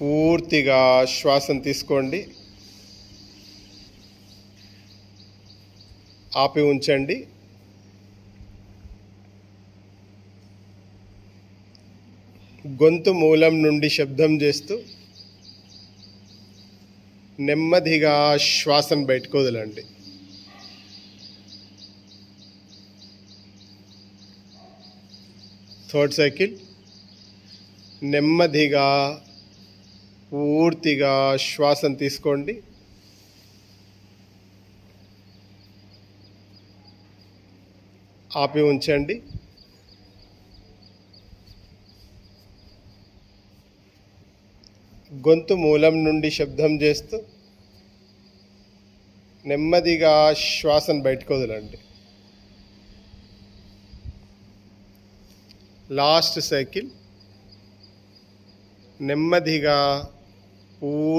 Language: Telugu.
పూర్తిగా శ్వాసను తీసుకోండి. ఆపి ఉంచండి. గొంతు మూలం నుండి శబ్దం చేస్తూ నెమ్మదిగా శ్వాసను బయటకు వదలండి. థర్డ్ సైకిల్ నెమ్మదిగా పూర్తిగా శ్వాసను తీసుకోండి. ఆపి ఉంచండి. గొంతు మూలం నుండి శబ్దం చేస్తూ నెమ్మదిగా శ్వాసను బయటకు వదలండి. Last cycle. నెమ్మదిగా por